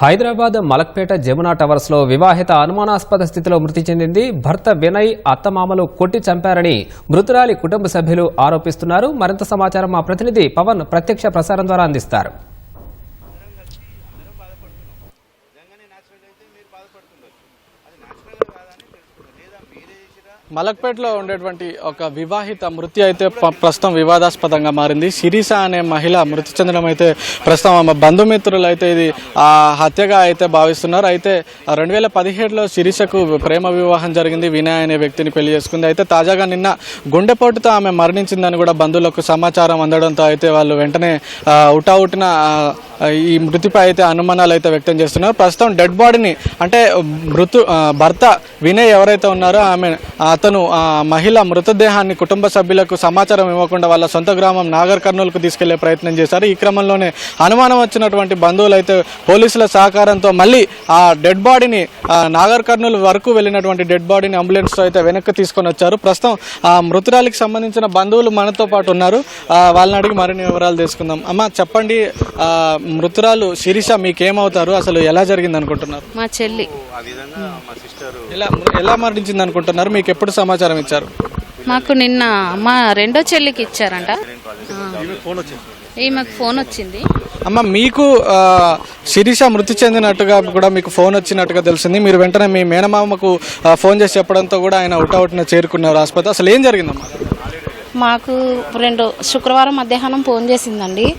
హైదరాబాద్ మలక్పేట జమునా టవర్స్లో వివాహిత అనుమానాస్పద స్థితిలో మృతి చెందింది. భర్త వినయ్ అత్తమామలు కొట్టి చంపారని మృతురాలి కుటుంబ సభ్యులు ఆరోపిస్తున్నారు. మరింత సమాచారం మా ప్రతినిధి పవన్ ప్రత్యక్ష ప్రసారం ద్వారా అందిస్తారు. మలక్పేటలో ఉండేటువంటి ఒక వివాహిత మృతి అయితే ప్రస్తుతం వివాదాస్పదంగా మారింది. శిరీష అనే మహిళ మృతి చెందడం అయితే ప్రస్తుతం ఆమె బంధుమిత్రులు అయితే ఇది హత్యగా అయితే భావిస్తున్నారు. అయితే రెండు వేల పదిహేడులో శిరీషకు ప్రేమ వివాహం జరిగింది. వినయ్ అనే వ్యక్తిని పెళ్ళి చేసుకుంది. అయితే తాజాగా నిన్న గుండెపోటుతో ఆమె మరణించిందని కూడా బంధువులకు సమాచారం అందడంతో అయితే వాళ్ళు వెంటనే ఉటావుటిన ఈ మృతిపై అయితే అనుమానాలు అయితే వ్యక్తం చేస్తున్నారు. ప్రస్తుతం డెడ్ బాడీని అంటే మృతు భర్త వినయ్ ఎవరైతే ఉన్నారో ఆమె అతను ఆ మహిళ మృతదేహాన్ని కుటుంబ సభ్యులకు సమాచారం ఇవ్వకుండా వాళ్ళ సొంత గ్రామం నాగర్ కర్నూలుకు తీసుకెళ్ళే ప్రయత్నం చేశారు. ఈ క్రమంలోనే అనుమానం వచ్చినటువంటి బంధువులు అయితే పోలీసుల సహకారంతో మళ్ళీ ఆ డెడ్ బాడీని నాగర్ కర్నూలు వరకు వెళ్ళినటువంటి డెడ్ బాడీని అంబులెన్స్తో అయితే వెనక్కి తీసుకొని వచ్చారు. ప్రస్తుతం ఆ మృతురాలికి సంబంధించిన బంధువులు మనతో పాటు ఉన్నారు. వాళ్ళని అడిగి మరిన్ని వివరాలు తీసుకుందాం అమ్మ చెప్పండి మృతురాలు శిరీష మీకేమవుతారు? అసలు ఎలా జరిగింది అనుకుంటున్నారు మా చెల్లి ఎలా ఎలా మరణించింది అనుకుంటున్నారు మీకు ఎప్పుడు సమాచారం ఇచ్చారు? మాకు నిన్న మా రెండో చెల్లికి ఇచ్చారంట. ఈమెకు ఫోన్ వచ్చింది. అమ్మ మీకు శిరీష మృతి చెందినట్టుగా కూడా మీకు ఫోన్ వచ్చినట్టుగా తెలిసింది. మీరు వెంటనే మీ మేనమామకు ఫోన్ చేసి చెప్పడంతో కూడా ఆయన అవుట్న చేరుకున్నారు ఆసుపత్రి అసలు ఏం జరిగిందమ్మా? మాకు రెండు శుక్రవారం మధ్యాహ్నం ఫోన్ చేసిందండి.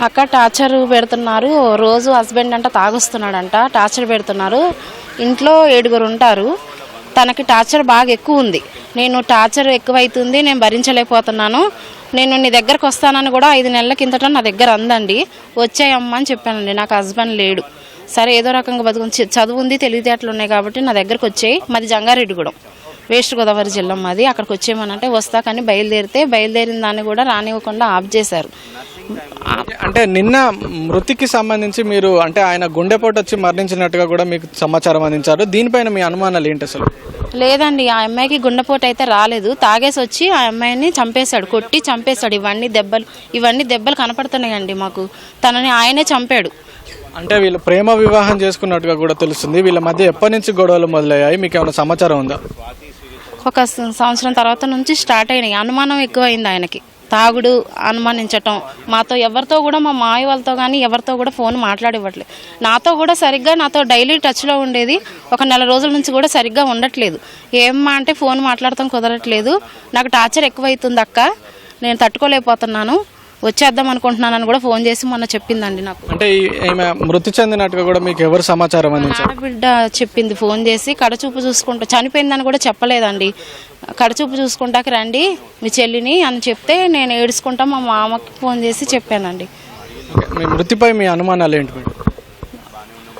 అక్క టార్చర్ పెడుతున్నారు. రోజు హస్బెండ్ అంట తాగొస్తున్నాడంట. టార్చర్ పెడుతున్నారు. ఇంట్లో ఏడుగురు ఉంటారు. తనకి టార్చర్ బాగా ఎక్కువ ఉంది. నేను టార్చర్ ఎక్కువైతుంది నేను భరించలేకపోతున్నాను. నేను నీ దగ్గరకు వస్తానని కూడా ఐదు నెలల కిందట నా దగ్గర అందండి. వచ్చాయమ్మా అని చెప్పానండి. నాకు హస్బెండ్ లేడు. సరే ఏదో రకంగా బతుకు చదువు ఉంది తెలివితేటలు ఉన్నాయి కాబట్టి నా దగ్గరకు వచ్చాయి. మాది జంగారెడ్డిగూడెం. వెస్ట్ గోదావరి జిల్లా మాది. అక్కడికి వచ్చేయమనంటే వస్తా కానీ బయలుదేరితే బయలుదేరిన దాన్ని కూడా రానివ్వకుండా ఆఫ్ చేశారు. అంటే నిన్న మృతికి సంబంధించి మీరు అంటే ఆయన గుండెపోటు వచ్చి మరణించినట్టుగా కూడా మీకు సమాచారం అందించారు. దీనిపైన మీ అనుమానాలు ఏంటి అసలు? లేదండి ఆ అమ్మాయికి గుండెపోటు అయితే రాలేదు. తాగేసి వచ్చి ఆ అమ్మాయిని చంపేశాడు కొట్టి చంపేశాడు. ఇవన్నీ దెబ్బలు ఇవన్నీ దెబ్బలు కనపడుతున్నాయండి మాకు. తనని ఆయనే చంపాడు. అంటే వీళ్ళు ప్రేమ వివాహం చేసుకున్నట్టుగా కూడా తెలుస్తుంది. వీళ్ళ మధ్య ఎప్పటి నుంచి గొడవలు మొదలయ్యాయి? మీకు ఏమైనా సమాచారం ఉందా? ఒక సంవత్సరం తర్వాత నుంచి స్టార్ట్ అయినాయి. అనుమానం ఎక్కువైంది ఆయనకి. తాగుడు అనుమానించటం. మాతో ఎవరితో కూడా మా మాయ వాళ్ళతో కానీ ఎవరితో కూడా ఫోన్ మాట్లాడివ్వట్లేదు. నాతో కూడా సరిగ్గా నాతో డైలీ టచ్లో ఉండేది. ఒక నెల రోజుల నుంచి కూడా సరిగ్గా ఉండట్లేదు. ఏమ్మా అంటే ఫోన్ మాట్లాడటం కుదరట్లేదు. నాకు టార్చర్ ఎక్కువైతుంది అక్క నేను తట్టుకోలేకపోతున్నాను. వచ్చేద్దాం అనుకుంటున్నానని కూడా ఫోన్ చేసి మొన్న చెప్పిందండి నాకు. అంటే ఈమె మృతి చెందినట్టుగా కూడా మీకు ఎవరు సమాచారం అందించారు? ఆడబిడ్డ చెప్పింది ఫోన్ చేసి కడచూపు చూసుకుంటా చనిపోయిందని కూడా చెప్పలేదండి. కడచూపు చూసుకుంటాకి రండి మీ చెల్లిని అని చెప్తే నేను ఏడుచుకుంటా మా మామకి ఫోన్ చేసి చెప్పానండి. మీ మృతిపై మీ అనుమానాలు ఏంటి మేడం?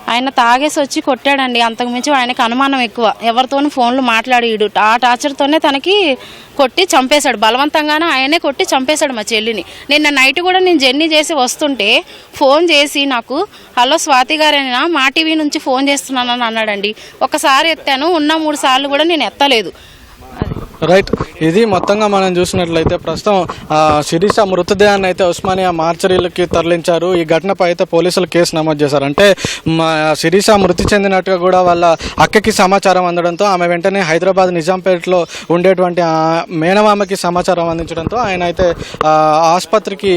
ఆయన తాగేసి వచ్చి కొట్టాడండి. అంతకుమించి ఆయనకి అనుమానం ఎక్కువ. ఎవరితోని ఫోన్లు మాట్లాడాడు ఆ టార్చర్తోనే తనకి కొట్టి చంపేశాడు. బలవంతంగానే ఆయనే కొట్టి చంపేశాడు మా చెల్లిని. నిన్న నైట్ కూడా నేను జర్నీ చేసి వస్తుంటే ఫోన్ చేసి నాకు హలో స్వాతి గారైనా? మా టీవీ నుంచి ఫోన్ చేస్తున్నానని అన్నాడండి. ఒకసారి ఎత్తాను. ఉన్న మూడు సార్లు కూడా నేను ఎత్తలేదు. రైట్ ఇది మొత్తంగా మనం చూసినట్లయితే ప్రస్తుతం శిరీష మృతదేహాన్ని అయితే ఉస్మానియా మార్చరీలకి తరలించారు. ఈ ఘటనపై అయితే పోలీసులు కేసు నమోదు చేశారు. అంటే మా శిరీష మృతి చెందినట్టుగా కూడా వాళ్ళ అక్కకి సమాచారం అందడంతో ఆమె వెంటనే హైదరాబాద్ నిజాంపేటలో ఉండేటువంటి మేనమామకి సమాచారం అందించడంతో ఆయన అయితే ఆసుపత్రికి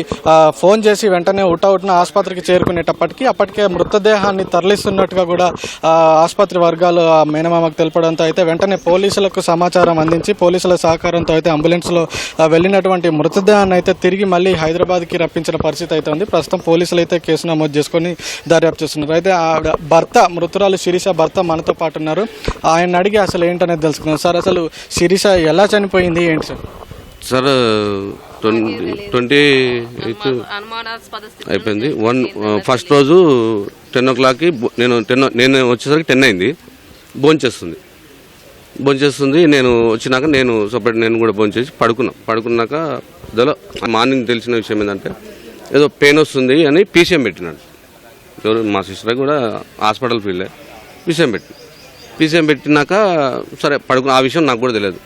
ఫోన్ చేసి వెంటనే ఉటౌట్న ఆసుపత్రికి చేరుకునేటప్పటికీ అప్పటికే మృతదేహాన్ని తరలిస్తున్నట్టుగా కూడా ఆసుపత్రి వర్గాలు ఆ మేనమామకు తెలపడంతో అయితే వెంటనే పోలీసులకు సమాచారం అందించి పోలీసుల సహకారంతో అయితే అంబులెన్స్లో వెళ్ళినటువంటి మృతదేహాన్ని అయితే తిరిగి మళ్ళీ హైదరాబాద్కి రప్పించిన పరిస్థితి అయితే ఉంది. ప్రస్తుతం పోలీసులు అయితే కేసు నమోదు చేసుకొని దర్యాప్తు చేస్తున్నారు. అయితే ఆవిడ భర్త మృతురాలు శిరీష భర్త మనతో పాటు ఉన్నారు. ఆయన అడిగి అసలు ఏంటనేది తెలుసుకున్నాం సార్ అసలు శిరీష ఎలా చనిపోయింది? ఏంటి sir? Sir twenty twenty eighth అయిపోయింది. వన్ ఫస్ట్ రోజు టెన్ ఓ క్లాక్కి నేను టెన్ నేను వచ్చేసరికి టెన్ అయింది. భోంచేస్తుంది భోంచేస్తుంది. నేను వచ్చినాక నేను సపరేట్ నేను కూడా భోంచేసి పడుకున్నా. పడుకున్నాక ఇదిలో మార్నింగ్ తెలిసిన విషయం ఏంటంటే ఏదో పెయిన్ వస్తుంది అని పీసీఎం పెట్టినాడు. ఎవరు మా సిస్టర్ కూడా హాస్పిటల్ ఫీల్డే. పీసీఎం పెట్టి. పీసీఎం పెట్టినాక సరే పడుకున్న. ఆ విషయం నాకు కూడా తెలియదు.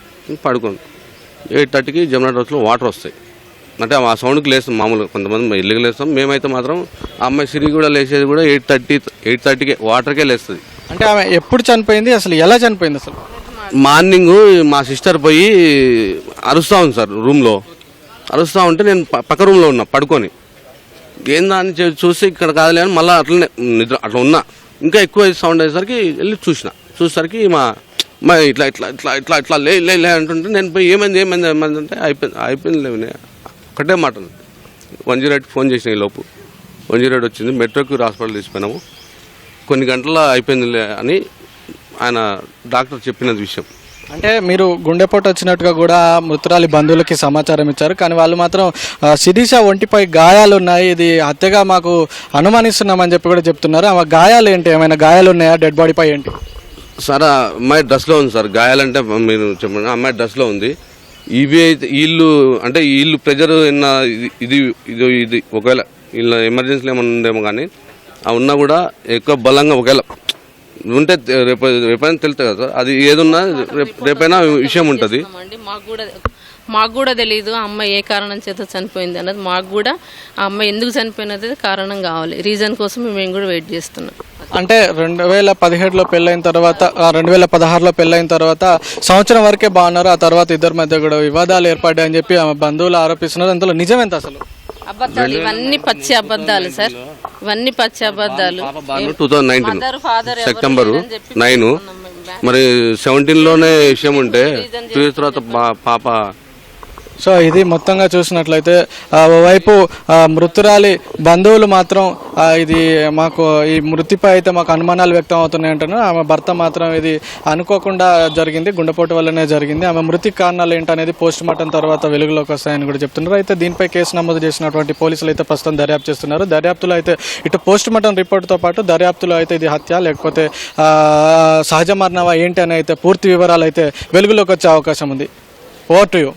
పడుకోను. ఎయిట్ థర్టీకి జమునా రోజులో వాటర్ వస్తాయి. అంటే ఆ సౌండ్కి లేస్తాం మామూలుగా. కొంతమంది ఇల్లుగా లేస్తాం. మేమైతే మాత్రం ఆ అమ్మాయి సిరి కూడా లేచేది కూడా ఎయిట్ థర్టీ ఎయిట్ థర్టీకే వాటర్కే లేస్తుంది. అంటే ఆమె ఎప్పుడు చనిపోయింది? అసలు ఎలా చనిపోయింది అసలు? మార్నింగ్ మా సిస్టర్ పోయి అరుస్తూ ఉంది సార్ రూమ్లో. అరుస్తూ ఉంటే నేను పక్క రూమ్లో ఉన్నా పడుకొని. ఏందా అని చూసి ఇక్కడ కాదులే అని మళ్ళీ అట్లనే నిద్ర అట్లా ఉన్నా. ఇంకా ఎక్కువ సౌండ్ అయ్యేసరికి వెళ్ళి చూసిన. చూసేసరికి మా మా ఇట్లా ఇట్లా ఇట్లా ఇట్లా ఇట్లా లే లే లే అంటుంటే నేను పోయి ఏమైంది ఏమైంది ఏమైంది అంటే అయిపోయింది అయిపోయింది లేవనే ఒకటే మాట వన్ జీరో ఎయిట్ ఫోన్ చేసిన ఈ లోపు. వన్ జీరో ఎయిట్ వచ్చింది. మెట్రోక్యూర్ హాస్పిటల్ తీసుకున్నాము. కొన్ని గంటల అయిపోయిందిలే అని ఆయన డాక్టర్ చెప్పినది విషయం. అంటే మీరు గుండెపోటు వచ్చినట్టుగా కూడా మృతురాలి బంధువులకి సమాచారం ఇచ్చారు. కానీ వాళ్ళు మాత్రం ఆ, శిరీష ఒంటిపై గాయాలు ఉన్నాయి. ఇది హత్యగా మాకు అనుమానిస్తున్నామని చెప్పి కూడా చెప్తున్నారు. ఆమె గాయాలు ఏంటి? ఏమైనా గాయాలు ఉన్నాయా? డెడ్ బాడీపై ఏంటి? సార్ ఆ అమ్మాయి డ్రెస్లో ఉంది సార్. గాయాలంటే మీరు చెప్పండి. ఆ అమ్మాయి డ్రెస్లో ఉంది. ఇవి అయితే వీళ్ళు అంటే వీళ్ళు ప్రెజర్ ఉన్న ఇది ఇది ఇది ఒకవేళ వీళ్ళ ఎమర్జెన్సీలో ఏమైనా ఉందేమో కానీ ఆ ఉన్నా కూడా ఎక్కువ బలంగా ఒకవేళ ఉంటే రేపు రేపైనా తెలుస్తుంది కదా. సార్ అది ఏదున్నా రేపు రేపైనా విషయం ఉంటుంది. మాకు కూడా మాకు కూడా తెలియదు ఆ అమ్మాయి ఏ కారణం చేత చనిపోయింది అన్నది. మాకు కూడా ఆ అమ్మాయి ఎందుకు చనిపోయినది కారణం కావాలి. రీజన్ కోసం మేము కూడా వెయిట్ చేస్తున్నాం. అంటే రెండు వేల పదిహేడులో పెళ్ళైన తర్వాత రెండు వేల పదహారులో పెళ్ళైన తర్వాత సంవత్సరం వరకే బాగున్నారు. ఆ తర్వాత ఇద్దరి మధ్య కూడా వివాదాలు ఏర్పడ్డాయని చెప్పి ఆమె బంధువులు ఆరోపిస్తున్నారు. అందులో నిజమేంత అసలు? అబద్ధాలు ఇవన్నీ పచ్చి అబద్ధాలు సార్. ఇవన్నీ పచ్చి అబద్ధాలు. Two thousand nineteen September nine మరి సెవెంటీన్లోనే విషయం ఉంటే టూ ఇయర్స్ తర్వాత పా- పాప సో ఇది మొత్తంగా చూసినట్లయితే ఓవైపు మృతురాలి బంధువులు మాత్రం ఇది మాకు ఈ మృతిపై అయితే మాకు అనుమానాలు వ్యక్తం అవుతున్నాయి అంటున్నారు. ఆమె భర్త మాత్రం ఇది అనుకోకుండా జరిగింది గుండెపోటు వల్లనే జరిగింది. ఆమె మృతి కారణాలు ఏంటనేది పోస్ట్ మార్టం తర్వాత వెలుగులోకి వస్తాయని కూడా చెప్తున్నారు. అయితే దీనిపై కేసు నమోదు చేసినటువంటి పోలీసులు అయితే ప్రస్తుతం దర్యాప్తు చేస్తున్నారు. దర్యాప్తులో అయితే ఇటు పోస్ట్ మార్టం రిపోర్ట్తో పాటు దర్యాప్తులో అయితే ఇది హత్య లేకపోతే సహజ మరణవా ఏంటి అని అయితే పూర్తి వివరాలు అయితే వెలుగులోకి వచ్చే అవకాశం ఉంది. Over to you